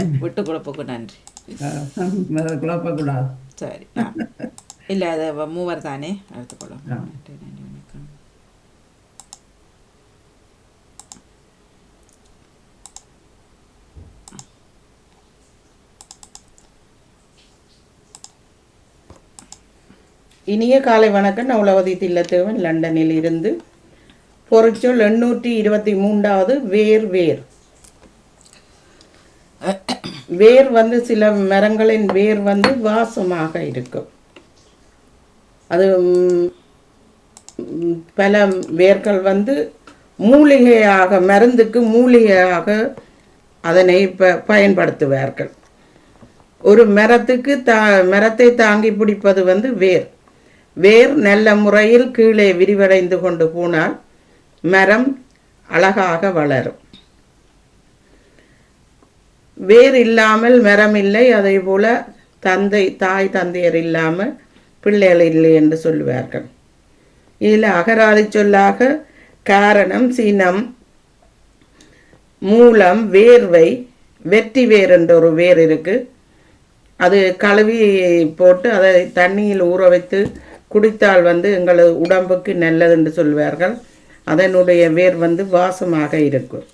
விட்டு கொடுப்புக்கு நன்றி. குழப்பக்கூடாது. சரி. இல்லை அது மூவர் தானே? எடுத்துக்கொள்ளும். நன்றி நன்றி வணக்கம். இனிய காலை வணக்கம். நான் உளவதி தில்லத்தேவன் லண்டனில் இருந்து. பொறிச்சொல் எண்ணூற்றி இருபத்தி மூன்றாவது வேர் வேர். வேர் வந்து சில மரங்களின் வேர் வந்து வாசமாக இருக்கும். அது பல வேர்கள் வந்து மூலிகையாக மருந்துக்கு மூலிகையாக அதனை ப பயன்படுத்துவார்கள். ஒரு மரத்துக்கு தா மரத்தை தாங்கி பிடிப்பது வந்து வேர். வேர் நல்ல முறையில் கீழே விரிவடைந்து கொண்டு போனால் மரம் அழகாக வளரும். வேர் இல்லாமல் மரம் இல்லை அதே போல தந்தை தாய் தந்தையர் இல்லாமல் பிள்ளைகள் இல்லை என்று சொல்லுவார்கள். இதில் அகராதி சொல்லாக காரணம் சினம் மூலம் வேர்வை வெற்றி வேர் என்ற ஒரு வேர் இருக்கு. அது கழுவி போட்டு அதை தண்ணியில் ஊற வைத்து குடித்தால் வந்து எங்களது உடம்புக்கு நல்லது என்று சொல்வார்கள் அதனுடைய வேர் வந்து வாசமாக இருக்கும்.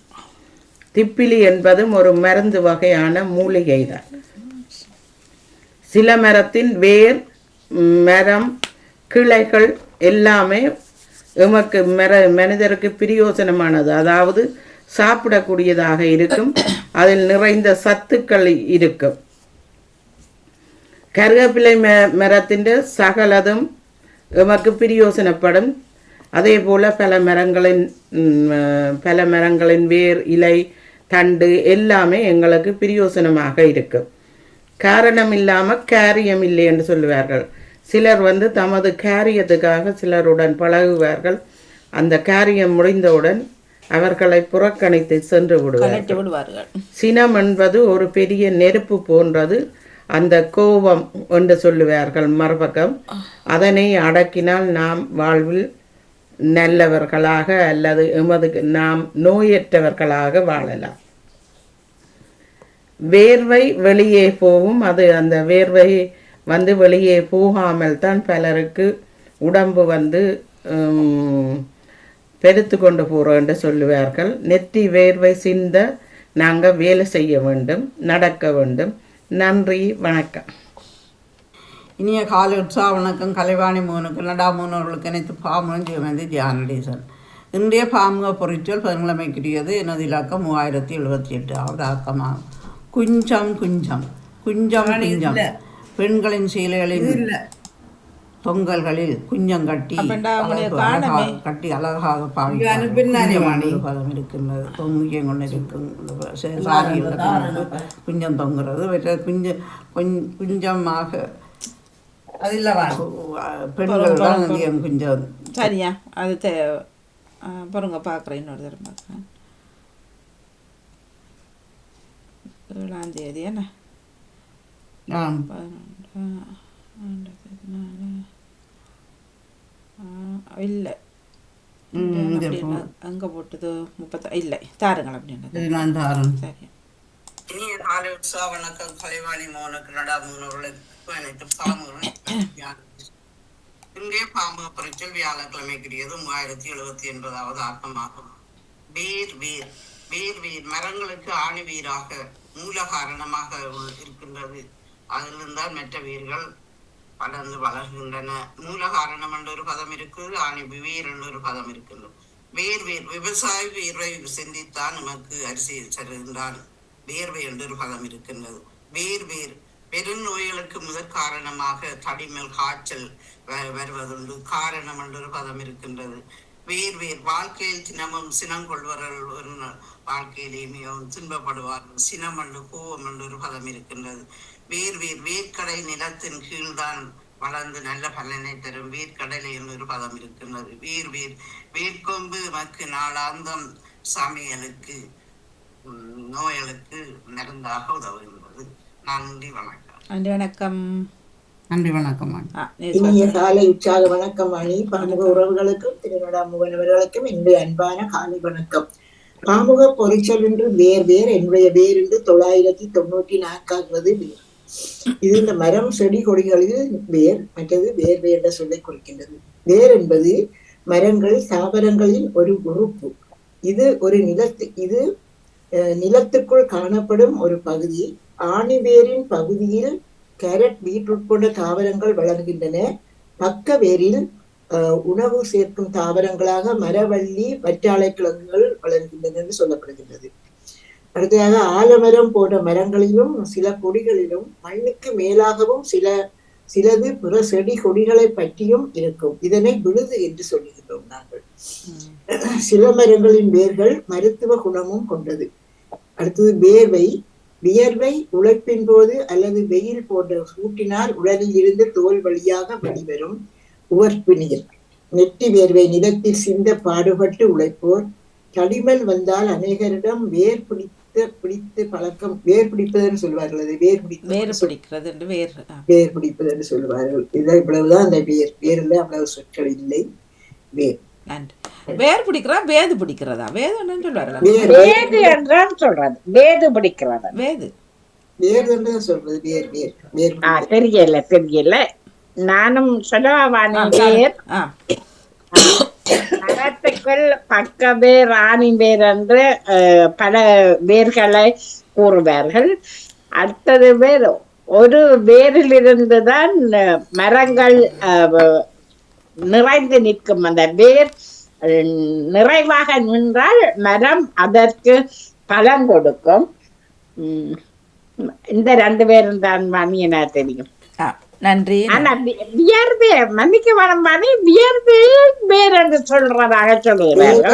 திப்பிலி என்பதும் ஒரு மருந்து வகையான மூலிகை தான் சில மரத்தின் வேர் மரம் கிளைகள் எல்லாமே எமக்கு மர மனிதருக்கு பிரயோசனமானது. அதாவது சாப்பிடக்கூடியதாக இருக்கும். அதில் நிறைந்த சத்துக்கள் இருக்கும். கருகப்பிள்ளை ம மரத்தின் சகலதும் எமக்கு பிரயோசனப்படும். அதே போல பல மரங்களின் அஹ், பல மரங்களின் வேர் இலை தண்டு எல்லாமே எங்களுக்கு பிரயோசனமாக இருக்கும் காரணம் இல்லாமல் காரியம் இல்லை என்று சொல்லுவார்கள். சிலர் வந்து தமது காரியத்துக்காக சிலருடன் பழகுவார்கள். அந்த காரியம் முடிந்தவுடன் அவர்களை புறக்கணித்து சென்று விடுவார்கள். சினம் என்பது ஒரு பெரிய நெருப்பு போன்றது. அந்த கோபம் என்று சொல்லுவார்கள் மறுபக்கம் அதனை அடக்கினால் நாம் வாழ்வில் நல்லவர்களாக அல்லது எமது நாம் நோயற்றவர்களாக வாழலாம். வேர்வை வெளியே போகும் அது அந்த வேர்வை வந்து வெளியே போகாமல் தான் பலருக்கு உடம்பு வந்து பெருத்து கொண்டு போகிறோம் என்று சொல்லுவார்கள். நெத்தி வேர்வை சிந்த நாங்கள் வேலை செய்ய வேண்டும் நடக்க வேண்டும். நன்றி வணக்கம். இனிய காலை உற்சாக வணக்கம் கலைவாணி மூனுக்கு நடா மூனவர்களுக்கு அனைத்து பாமும் ஜீவனந்தி தியானடேசன் இன்றைய பாமுக பொறிச்சொல் பதினமைக்கிறியது எனது இலக்கம் மூவாயிரத்தி எழுபத்தி எட்டாவது ஆக்கமாகும் குஞ்சம் குஞ்சம் குஞ்சம் குஞ்சம் பெண்களின் சீலைகளின் தொங்கல்களில் குஞ்சம் கட்டி கட்டி அழகாக பாவிக்கும் பதம் இருக்கின்றது தொங்கியம் கொண்டு இருக்கும் சே- சாரியில் குஞ்சம் தொங்குறது வெற்ற குஞ்சம் குஞ்- குஞ்சமாக அதில்லவா பெண்கள் தான் அதிகம் குஞ்சம் சரியா அது தெ பாருங்க பார்க்குறேன் இன்னொரு தடவை பார்க்குறேன் ஏழாம் தேதி என்ன இல்லை. அங்கே போட்டது முப்பத்த இல்லை தாருங்கள் அப்படின்றது இது நான் தாரன் சரி இனிய காலை உற்சாக வணக்கம் கலைவாணி மோனுக்கு நடா மூணவர்களுக்கு அனைத்து இங்கே பாம்பு பறிச்சல் வியாழக்கிழமைக்குரியது மூவாயிரத்தி எழுபத்தி எண்பதாவது ஆட்டமாகும் வீர் வீர் வீர் வீர். மரங்களுக்கு ஆணி வீராக மூல காரணமாக இருக்கின்றது. அதிலிருந்தால் மற்ற வீர்கள் வளர்ந்து வளர்கின்றன. மூல காரணம் என்ற ஒரு பதம் இருக்குது ஆணி வீர் என்ற ஒரு பதம் இருக்கின்றது. வேர் வேர். விவசாய வீர்வை சிந்தித்தான் நமக்கு அரிசி தருகின்றான். வேர்வை என்று ஒரு பதம் இருக்கின்றது. வேர் வேர். பெருநோய்களுக்கு முதற் காரணமாக தடிமல் காய்ச்சல் வ- வருவதுண்டு. காரணம் என்ற ஒரு பதம் இருக்கின்றது. வேர் வேர். வாழ்க்கையில் தினமும் சினம் கொள்வர்கள் ஒரு வாழ்க்கையிலே மிகவும் துன்பப்படுவார்கள். சினம் என்று கோபம் என்று ஒரு பதம் இருக்கின்றது. வேர் வேர். வேர்க்கடை நிலத்தின் கீழ்தான் வளர்ந்து நல்ல பலனை தரும் வேர்க்கடலை என்று ஒரு பதம் இருக்கின்றது. வேர் வேர். வேர்க்கொம்பு மக்கு நாளாந்தம் சமையலுக்கு உம், நோய்களுக்கு மருந்தாக உதவுகின்றது. நன்றி வணக்கம். நன்றி வணக்கம். நன்றி வணக்கம் இனிய காலை உற்சாக வணக்கம் அணி. பன்முக உறவுகளுக்கும் திருநடா முகனவர்களுக்கும் இன்று அன்பான காலை வணக்கம். பாமுக பொறிச்சொல் என்று வேர் வேர் என்னுடைய வேர் என்று தொள்ளாயிரத்தி தொண்ணூற்றி நான்காவது வேர். இது இந்த மரம் செடி கொடிகளில் வேர் மற்றது வேர் வேர் என்ற சொல்லை குறிக்கின்றது. வேர் என்பது மரங்கள் தாவரங்களின் ஒரு உறுப்பு. இது ஒரு நிலத்து இது அஹ், நிலத்துக்குள் காணப்படும் ஒரு பகுதி. ஆணிவேரின் பகுதியில் கேரட் பீட்ரூட் போன்ற தாவரங்கள் வளர்கின்றன. பக்க வேரில் உணவு சேர்க்கும் தாவரங்களாக மரவள்ளி வற்றாழை கிழங்குகள் வளர்கின்றன என்று சொல்லப்படுகின்றது. அடுத்ததாக ஆலமரம் போன்ற மரங்களிலும் சில கொடிகளிலும் மண்ணுக்கு மேலாகவும் சில சிலது பிற செடி கொடிகளை பற்றியும் இருக்கும். இதனை விழுது என்று சொல்லுகின்றோம் நாங்கள். சில மரங்களின் வேர்கள் மருத்துவ குணமும் கொண்டது. அடுத்தது வேர்வை. வியர்வை உழைப்பின் போது அல்லது வெயில் போன்ற சூட்டினால் உடலில் இருந்து தோல் வழியாக வெளிவரும் உவர்ப்பு நீர் நெட்டி வேர்வை நிலத்தில் சிந்த பாடுபட்டு உழைப்போர். தடிமல் வந்தால் அநேகரிடம் வேர் பிடித்த பிடித்து பழக்கம் வேர் பிடிப்பதுன்னு சொல்வார்கள் அது வேர் வேறு பிடிப்பது பிடிக்கிறது என்று. வேர் பிடிப்பது என்று சொல்வார்கள். இதான் இவ்வளவுதான் அந்த வேர் வேர்ல அவ்வளவு சொற்கள் இல்லை. வேர். நன்றி வேர் பிடிக்கிறா வேது பிடிக்கிறதா? வேது என்னன்னு சொல்வார்கள்? வேர் வேது என்றான் சொல்றது. வேது பிடிக்கிறது? வேது. வேர் என்று தான் சொல்றது. வேர் வேர் வேர் ஆ தெரியல தெரியல. நானும் சொல்லவானே வேர் மரத்துக்குள் பக்க வேர் ஆணி வேர் என்று பல வேர்களை கூறுவார்கள். அடுத்தது வேர் ஒரு வேரில் இருந்துதான் அஹ், மரங்கள் அஹ், நிறைந்து நிற்கும் அந்த வேர் நிறைவாக நின்றால் மரம் அதற்கு பலம் கொடுக்கும். உம், இந்த ரெண்டு பேரும் தான் மணி தெரியும். ஆ. நன்றி ஆனா வியர்வே மன்னிக்க வேணும் மணி வியர்வே வேர் என்று சொல்றதாக சொல்லுகிறார்கள்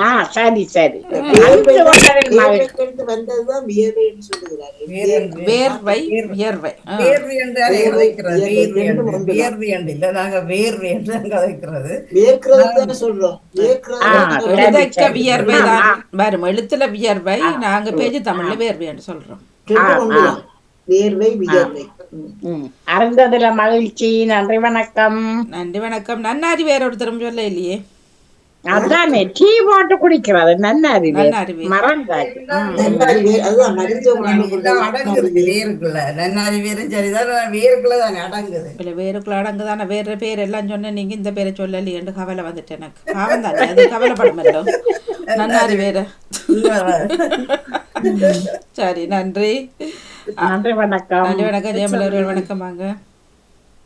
ஆ சரி சரி. வேர்வை வந்ததுதான் வியர்வை என்று சொல்லுகிறார்கள் வேர் வேர்வை வியர்வை. வேர்வி என்று வேர்வை வேர்வி என்று. வேர்வி என்று இல்ல நாங்க வேர்வி என்று கதைக்கிறது வேர்க்கிறது தானே சொல்றோம். சொல்றோம். சரி. வியர்வை தான். வரும் எழுத்துல வியர்வை நாங்க பேஜ் தமிழ்ல வேர்வைன்னு சொல்றோம். ரெண்டும் ஒன்றுதான். வேர்வை வியர்வை. அறிந்ததுல மகிழ்ச்சி. நன்றி வணக்கம். நன்றி வணக்கம். நன்னாரி வேற ஒருத்தரும் சொல்ல இல்லையே அதானே டீ போட்டு குடிக்கிறது நன்னாரி அடங்குது. வேருக்குள்ள. நன்னாரி வேரும் சரிதான். வேருக்குள்ள தானே அடங்குது. இல்ல வேருக்குள்ள அடங்குதானே வேற பேர் எல்லாம் சொன்ன நீங்க இந்த பேரை சொல்லலையேன்னு கவலை வந்துட்டு எனக்கு. பாவம் தானே. அது கவலைப்படுமല്ലോ நன்னாரி வேற. சரி நன்றி. நன்றி வணக்கம். நன்றி வணக்கம். ஜெயமலர்கள் வணக்கம் வாங்க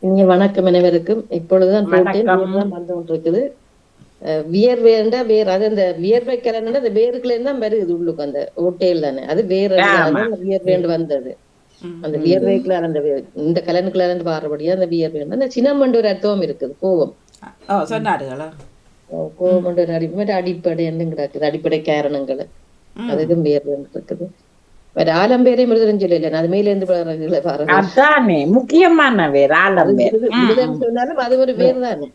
இங்க வணக்கம் அனைவருக்கும். இப்பொழுதுதான் வந்து கொண்டிருக்குது. வியர்வேண்டா வேர் அது அந்த வியர்வை கலன்னா அந்த வேருக்குள்ள தான் வருது உள்ளுக்கு அந்த ஓட்டையில் தானே. அது வேர். வியர்வேண்டு வந்தது. அந்த வியர்வைக்குள்ள அந்த இந்த கலனுக்குள்ள இருந்து பாடுறபடியா அந்த வியர்வேண்டு அந்த சின்னமண்டு ஒரு அர்த்தம் இருக்குது கோபம். கோபம் அடிப்படை அடிப்படை என்ன கிடக்குது அடிப்படை காரணங்கள் அதுக்கும் வியர்வேண்டு இருக்குது. வேற ஆலம்பேரையும் எழுதுறேன்னு சொல்லல அது மேல இருந்து பாருங்க அதானே முக்கியமான வேர் ஆலம் வேர் விழுதுன்னு சொன்னாலும் அது ஒரு வேர் தானே.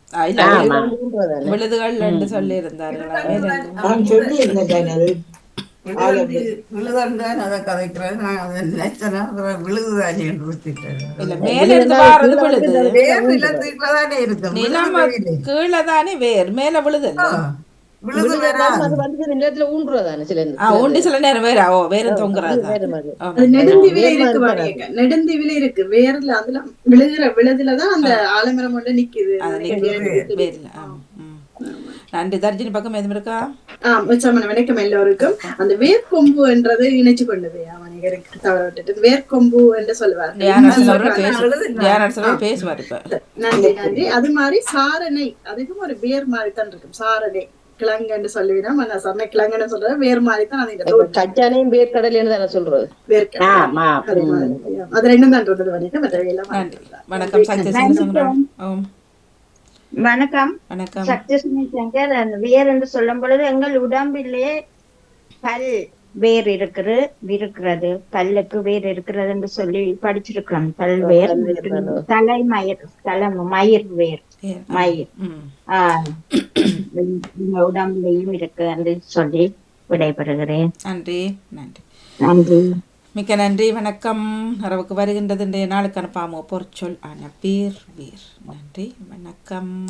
விழுதுகள் என்று சொல்லி இருந்தார்களா வேற விழுதான் மேல இருந்து வாரது விழுது. வேர் நிலத்துக்குள்ள தானே இருக்கு. நிலம கீழே தானே வேர் மேல விழுது. ஊன்றுறதானே சில ஆ உண்டி சில நேரம் வேற ஓ வேற தொங்குறது? நெடுந்தீவில இருக்கு மாதிரி. பாருங்க. நெடுந்தீவில இருக்கு. வேர்ல அதுல விழுகிற விழுதுலதான் அந்த ஆலமரம் ஒன்று நிக்குது. நன்றி. தர்ஜினி பக்கம் எதுவும் இருக்கா? ஆஹ் வணக்கம் எல்லோருக்கும். அந்த வேர்க்கொம்பு என்றதை இணைச்சு அவனிகருக்கு தவற விட்டுட்டு வேர்க்கொம்பு என்று அவர்கள் பேசுவார் நன்றி நன்றி. அது மாதிரி சாரணை. அதுக்கும் ஒரு வேர் மாதிரி தான் இருக்கும். சாரணை. கிழங்குன்னு சொல்லுவினா நான் சொன்ன கிழங்குன்னு சொல்றது வேர் மாதிரி தான் இப்ப கச்சானையும் வேர் கடலைன்னு தானே சொல்றது? அது ரெண்டும் தான் இருந்தது வணக்கம். வணக்கம். வணக்கம். சக்தி சங்கர் வேர் என்று சொல்லும் பொழுது எங்கள் உடம்பிலே பல் வேர் இருக்கிறது இருக்கிறது. பல்லுக்கு வேர் இருக்கிறது என்று சொல்லி படிச்சிருக்கிறோம். பல் வேர் தலை மயிர் தலை மயிர் வேர். மயிர். ஆஹ் உடம்புலையும் இருக்கு என்று சொல்லி விடைபெறுகிறேன். நன்றி நன்றி. நன்றி. மிக்க நன்றி வணக்கம். இரவுக்கு வருகின்றது இன்றைய நாளுக்கான பாமோ பொற்சொல். ஆன பேர் வீர் நன்றி வணக்கம்.